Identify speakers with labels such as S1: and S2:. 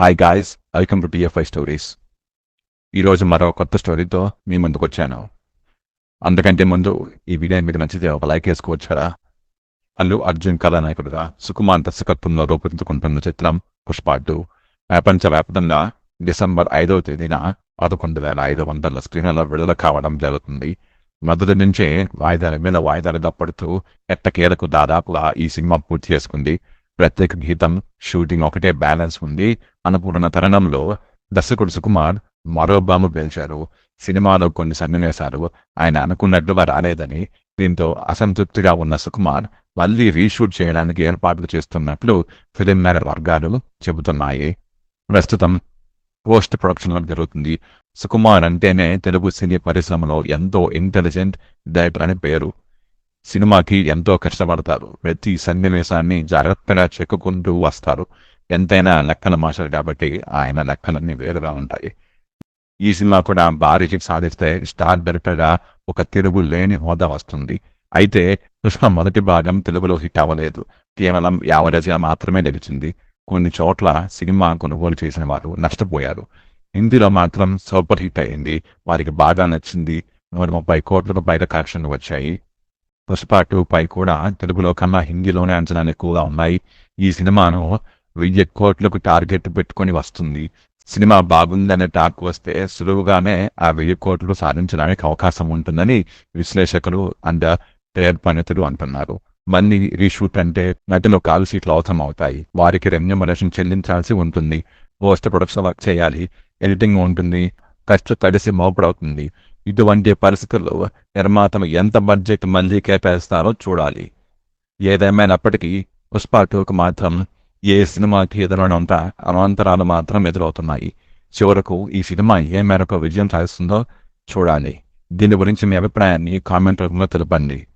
S1: Hi guys welcome to BFI stories ఈరోజు మరో కొత్త స్టోరీతో మీ ముందుకు వచ్చాను. అందుకంటే ముందు ఈ వీడియో మీకు నచ్చితే ఒక లైక్ వేసుకోవచ్చారా. అల్లు అర్జున్ కథానాయకుడుగా సుకుమార్ దర్శకత్వంలో రూపొందుకుంటున్న చిత్రం పుష్పాటు ప్రపంచవ్యాప్తంగా డిసెంబర్ ఐదవ తేదీన పదకొండు వేల ఐదు వందల స్క్రీన్లలో విడుదల కావడం జరుగుతుంది. మొదటి నుంచే వాయిదాల మీద వాయిదాలు పడుతూ ఎట్టకేలకు దాదాపుగా ఈ సినిమా పూర్తి చేసుకుంది. ప్రత్యేక గీతం షూటింగ్ ఒకటే బ్యాలెన్స్ ఉంది. అనుకున్న తరుణంలో దర్శకుడు సుకుమార్ మరో బాంబు పేల్చారు. సినిమాలో కొన్ని సన్నివేశాలు ఆయన అనుకున్నట్లుగా రాలేదని దీంతో అసంతృప్తిగా ఉన్న సుకుమార్ మళ్ళీ రీషూట్ చేయడానికి ఏర్పాట్లు చేస్తున్నట్లు ఫిలిం మేర వర్గాలు చెబుతున్నాయి. ప్రస్తుతం పోస్ట్ ప్రొడక్షన్ జరుగుతుంది. సుకుమార్ అంటేనే తెలుగు సినీ పరిశ్రమలో ఎంతో ఇంటెలిజెంట్ డైరెక్టర్ అని పేరు. సినిమాకి ఎంతో కష్టపడతారు. ప్రతి సన్నివేశాన్ని జాగ్రత్తగా చెక్కుకుంటూ వస్తారు. ఎంతైనా లెక్కల మాస్టర్ కాబట్టి ఆయన లెక్కలన్నీ వేరుగా ఉంటాయి. ఈ సినిమా కూడా భారీ సాధిస్తే స్టార్ డైరెక్టర్గా ఒక తెలుగు లేని హోదా వస్తుంది. అయితే కృష్ణ మొదటి భాగం తెలుగులో హిట్ అవ్వలేదు. కేవలం యావరేజ్గా మాత్రమే నిలిచింది. కొన్ని చోట్ల సినిమా కొనుగోలు చేసిన వారు నష్టపోయారు. హిందీలో మాత్రం సూపర్ హిట్ అయింది. వారికి బాగా నచ్చింది. నూట ముప్పై కోట్ల రూపాయల కలెక్షన్లు వచ్చాయి. పుష్ప పై కూడా తెలుగులో కన్నా హిందీలోనే అంచనాలు ఎక్కువగా ఉన్నాయి. ఈ సినిమాను వెయ్యి కోట్లకు టార్గెట్ పెట్టుకొని వస్తుంది. సినిమా బాగుందనే టాక్ వస్తే సులువుగానే ఆ వెయ్యి కోట్లు సాధించడానికి అవకాశం ఉంటుందని విశ్లేషకులు అండ్ ట్రేడ్ పండితులు అంటున్నారు. మళ్ళీ రీషూట్ అంటే నటులు కాలు సీట్లు అవసరం అవుతాయి వారికి రెమ్యూమరేషన్ చెల్లించాల్సి ఉంటుంది. పోస్ట్ ప్రొడక్షన్ వర్క్ చేయాలి. ఎడిటింగ్ ఉంటుంది. ఖర్చు తడిసి మోపడవుతుంది. ఇటువంటి పరిస్థితుల్లో నిర్మాతం ఎంత బడ్జెట్ మళ్ళీ కేపేస్తారో చూడాలి. ఏదేమైనప్పటికీ పుష్ప టూకు మాత్రం ఏ సినిమాకి ఎదురైనంత అనంతరాలు మాత్రం ఎదురవుతున్నాయి. చివరకు ఈ సినిమా ఏ మేరకు విజయం సాధిస్తుందో చూడాలి. దీని గురించి మీ అభిప్రాయాన్ని కామెంట్ రూపంలో తెలపండి.